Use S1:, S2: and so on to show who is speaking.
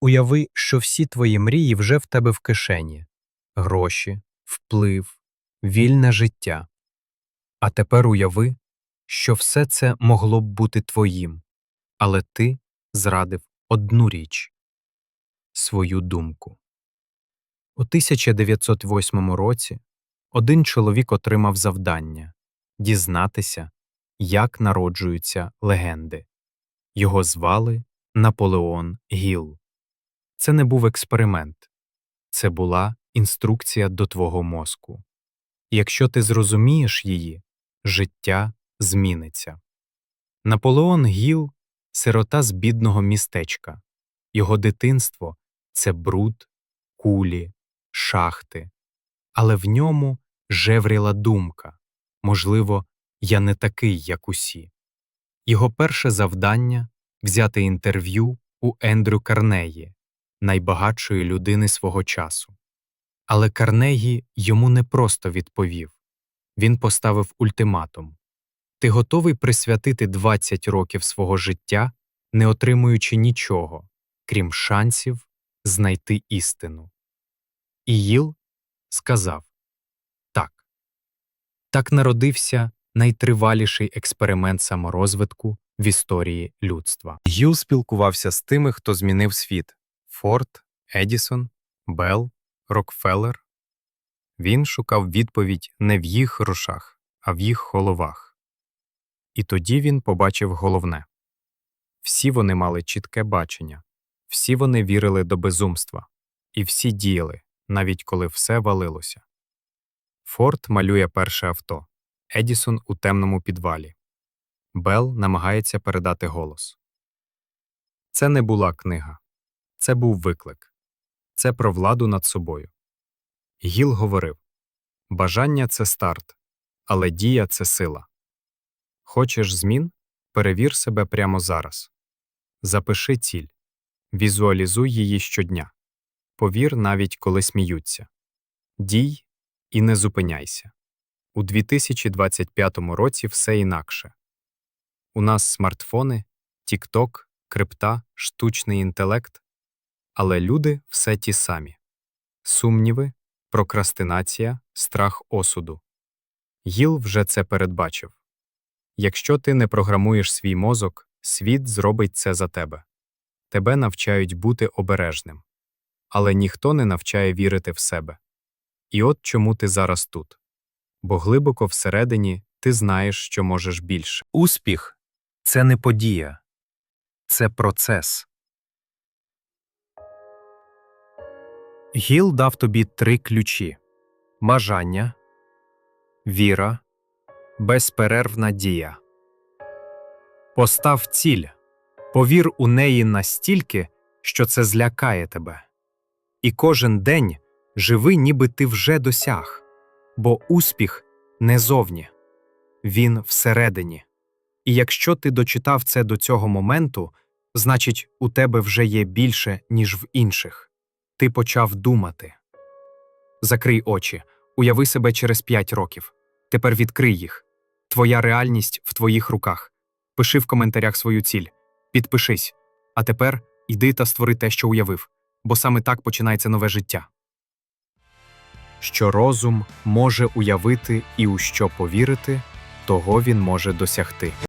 S1: Уяви, що всі твої мрії вже в тебе в кишені гроші, вплив, вільне життя. А тепер уяви, що все це могло б бути твоїм, але ти зрадив одну річ свою думку. У 1908 році один чоловік отримав завдання дізнатися, як народжуються легенди. Його звали Наполеон Гіл. Це не був експеримент, це була інструкція до твого мозку. Якщо ти зрозумієш її, життя зміниться. Наполеон Гіл сирота з бідного містечка. Його дитинство це бруд, кулі, шахти. Але в ньому жевріла думка можливо, я не такий, як усі. Його перше завдання взяти інтерв'ю у Ендрю Карнеї, найбагатшої людини свого часу. Але Карнегі йому не просто відповів він поставив ультиматум Ти готовий присвятити 20 років свого життя, не отримуючи нічого, крім шансів знайти істину. І Їл сказав Так. Так народився найтриваліший експеримент саморозвитку в історії людства. Гіл спілкувався з тими, хто змінив світ Форд, Едісон, Белл, Рокфеллер. Він шукав відповідь не в їх грошах, а в їх головах. І тоді він побачив головне всі вони мали чітке бачення, всі вони вірили до безумства, і всі діяли, навіть коли все валилося. Форд малює перше авто, Едісон у темному підвалі. Бел намагається передати голос. Це не була книга, це був виклик. Це про владу над собою. Гіл говорив Бажання це старт, але дія це сила. Хочеш змін? Перевір себе прямо зараз. Запиши ціль, візуалізуй її щодня. Повір, навіть коли сміються. Дій і не зупиняйся. У 2025 році все інакше. У нас смартфони, тікток, крипта, штучний інтелект, але люди все ті самі сумніви, прокрастинація, страх осуду. Гіл вже це передбачив. Якщо ти не програмуєш свій мозок, світ зробить це за тебе. Тебе навчають бути обережним. Але ніхто не навчає вірити в себе. І от чому ти зараз тут. Бо глибоко всередині ти знаєш, що можеш більше. Успіх це не подія, це процес. Гіл дав тобі три ключі бажання, віра, безперервна дія. Постав ціль, повір у неї настільки, що це злякає тебе. І кожен день живи, ніби ти вже досяг, бо успіх не зовні, він всередині. І якщо ти дочитав це до цього моменту, значить, у тебе вже є більше, ніж в інших. Ти почав думати. Закрий очі, уяви себе через п'ять років. Тепер відкрий їх. Твоя реальність в твоїх руках. Пиши в коментарях свою ціль, підпишись. А тепер йди та створи те, що уявив, бо саме так починається нове життя. Що розум може уявити і у що повірити, того він може досягти.